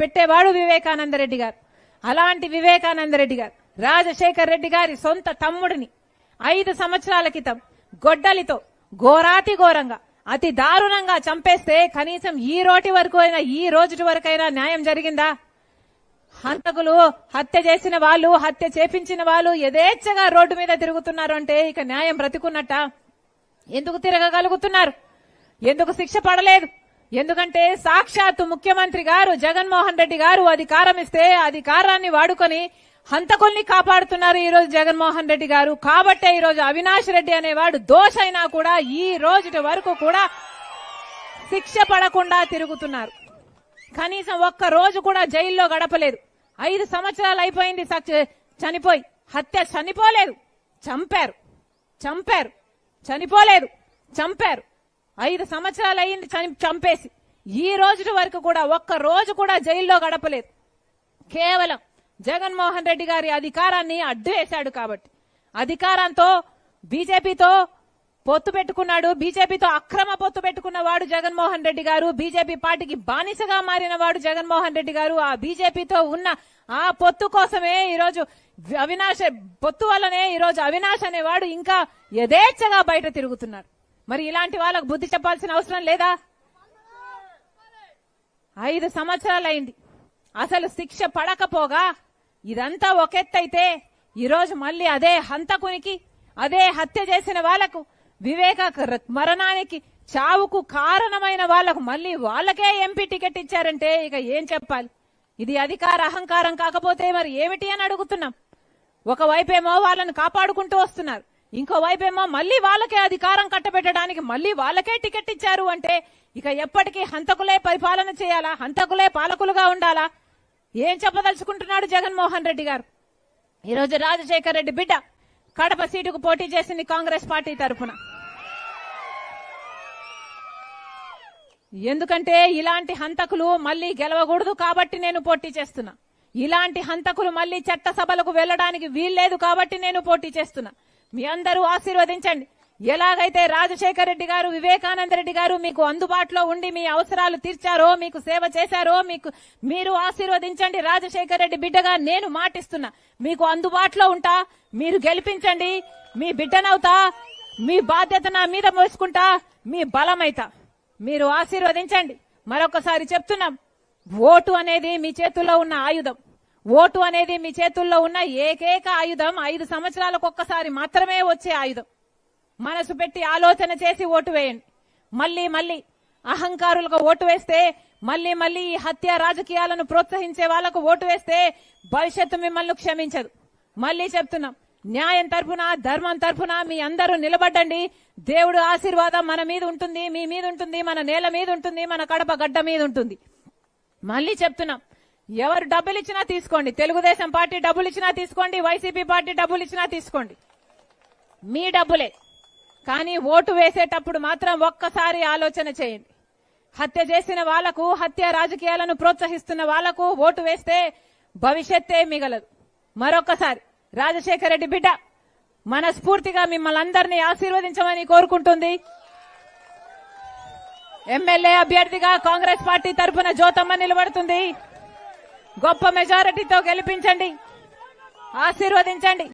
పెట్టేవాడు వివేకానంద రెడ్డి గారు. అలాంటి వివేకానంద రెడ్డి గారు. రాజశేఖర్ రెడ్డి గారి సొంత తమ్ముడిని ఐదు సంవత్సరాల క్రితం గొడ్డలితో ఘోరాతి ఘోరంగా అతి దారుణంగా చంపేస్తే కనీసం ఈ రోటి వరకు అయినా ఈ రోజు వరకైనా న్యాయం జరిగిందా? హంతకులు హత్య చేసిన వాళ్ళు హత్య చేపించిన వాళ్ళు యథేచ్ఛగా రోడ్డు మీద తిరుగుతున్నారు అంటే ఇక న్యాయం బ్రతికున్నట్ట? ఎందుకు తిరగగలుగుతున్నారు? ఎందుకు శిక్ష పడలేదు? ఎందుకంటే సాక్షాత్తు ముఖ్యమంత్రి గారు జగన్మోహన్ రెడ్డి గారు అధికారం ఇస్తే అధికారాన్ని వాడుకొని హంతకుల్ని కాపాడుతున్నారు ఈ రోజు జగన్మోహన్ రెడ్డి గారు. కాబట్టే ఈ రోజు అవినాష్ రెడ్డి అనేవాడు దోషైనా కూడా ఈ రోజు వరకు కూడా శిక్ష పడకుండా తిరుగుతున్నారు. కనీసం ఒక్క రోజు కూడా జైల్లో గడపలేదు. ఐదు సంవత్సరాలు అయిపోయింది సచ్- చనిపోయి. హత్య చనిపోలేదు. చంపారు. చంపారు. చనిపోలేదు. చంపారు. ఐదు సంవత్సరాలు అయింది చని- చంపేసి. ఈ రోజు వరకు కూడా ఒక్క రోజు కూడా జైల్లో గడపలేదు. కేవలం జగన్మోహన్ రెడ్డి గారి అధికారాన్ని అడ్డు వేశాడు కాబట్టి. అధికారంతో బీజేపీతో పొత్తు పెట్టుకున్నాడు. బీజేపీతో అక్రమ పొత్తు పెట్టుకున్న వాడు జగన్మోహన్ రెడ్డి గారు. బీజేపీ పార్టీకి బానిసగా మారిన వాడు జగన్మోహన్ రెడ్డి గారు. ఆ బీజేపీతో ఉన్న ఆ పొత్తు కోసమే ఈరోజు అవినాష్ పొత్తు వల్లనే ఈరోజు అవినాష్ అనేవాడు ఇంకా యథేచ్ఛగా బయట తిరుగుతున్నాడు మరి ఇలాంటి వాళ్ళకు బుద్ధి చెప్పాల్సిన అవసరం లేదా? ఐదు సంవత్సరాలైంది. అసలు శిక్ష పడకపోగా ఇదంతా ఒకెత్తైతే ఈరోజు మళ్ళీ అదే హంతకునికి అదే హత్య చేసిన వాళ్ళకు వివేక మరణానికి చావుకు కారణమైన వాళ్ళకు మళ్ళీ వాళ్ళకే ఎంపీ టికెట్ ఇచ్చారంటే ఇక ఏం చెప్పాలి? ఇది అధికార అహంకారం కాకపోతే మరి ఏమిటి అని అడుగుతున్నాం. ఒకవైపేమో వాళ్ళని కాపాడుకుంటూ వస్తున్నారు. ఇంకోవైపేమో మళ్ళీ వాళ్ళకే అధికారం కట్టబెట్టడానికి మళ్ళీ వాళ్ళకే టికెట్ ఇచ్చారు అంటే ఇక ఎప్పటికీ హంతకులే పరిపాలన చేయాలా? హంతకులే పాలకులుగా ఉండాలా? ఏం చెప్పదలుచుకుంటున్నాడు జగన్మోహన్ రెడ్డి గారు? ఈరోజు రాజశేఖర్ రెడ్డి బిడ్డ కడప సీటుకు పోటీ చేసింది కాంగ్రెస్ పార్టీ తరఫున ఎందుకంటే ఇలాంటి హంతకులు మళ్ళీ గెలవకూడదు కాబట్టి నేను పోటీ చేస్తున్నా. ఇలాంటి హంతకులు మళ్ళీ చట్టసభలకు వెళ్ళడానికి వీల్లేదు కాబట్టి నేను పోటీ చేస్తున్నా. మీ అందరూ ఆశీర్వదించండి. ఎలాగైతే రాజశేఖర రెడ్డి గారు వివేకానంద రెడ్డి గారు మీకు అందుబాటులో ఉండి మీ అవసరాలు తీర్చారో మీకు సేవ చేశారో మీకు మీరు ఆశీర్వదించండి. రాజశేఖర రెడ్డి బిడ్డగా నేను మాటిస్తున్నా. మీకు అందుబాటులో ఉంటా మీరు గెలిపించండి. మీ బిడ్డనవుతా మీ బాధ్యత నా మీద మోసుకుంటా మీ బలమైతా. మీరు ఆశీర్వదించండి. మరొకసారి చెప్తున్నాం ఓటు అనేది మీ చేతుల్లో ఉన్న ఆయుధం. ఓటు అనేది మీ చేతుల్లో ఉన్న ఏకైక ఆయుధం. ఐదు సంవత్సరాలకు ఒక్కసారి మాత్రమే వచ్చే ఆయుధం. మనసు పెట్టి ఆలోచన చేసి ఓటు వేయండి. మళ్ళీ మళ్ళీ అహంకారులకు ఓటు వేస్తే మళ్ళీ మళ్ళీ ఈ హత్య రాజకీయాలను ప్రోత్సహించే వాళ్ళకు ఓటు వేస్తే భవిష్యత్తు మిమ్మల్ని క్షమించదు. మళ్ళీ చెప్తున్నాం న్యాయం తరఫున ధర్మం తరఫున మీ అందరూ నిలబడ్డండి. దేవుడు ఆశీర్వాదం మన మీద ఉంటుంది మీ మీద ఉంటుంది మన నేల మీద ఉంటుంది మన కడప గడ్డ మీద ఉంటుంది. మళ్ళీ చెప్తున్నాం ఎవరు డబ్బులు ఇచ్చినా తీసుకోండి. తెలుగుదేశం పార్టీ డబ్బులు ఇచ్చినా తీసుకోండి. వైసీపీ పార్టీ డబ్బులు ఇచ్చినా తీసుకోండి. మీ డబ్బులే. కానీ ఓటు వేసేటప్పుడు మాత్రం ఒక్కసారి ఆలోచన చేయండి. హత్య చేసిన వాళ్ళకు హత్య రాజకీయాలను ప్రోత్సహిస్తున్న వాళ్ళకు ఓటు వేస్తే భవిష్యత్తే మిగలదు. మరొకసారి రాజశేఖర రెడ్డి బిడ్డ మనస్ఫూర్తిగా మిమ్మల్ని అందరినీ ఆశీర్వదించమని కోరుకుంటుంది. ఎమ్మెల్యే అభ్యర్థిగా కాంగ్రెస్ పార్టీ తరఫున జ్యోతమ్మ నిలబడుతుంది. గొప్ప మెజారిటీతో గెలిపించండి. ఆశీర్వదించండి.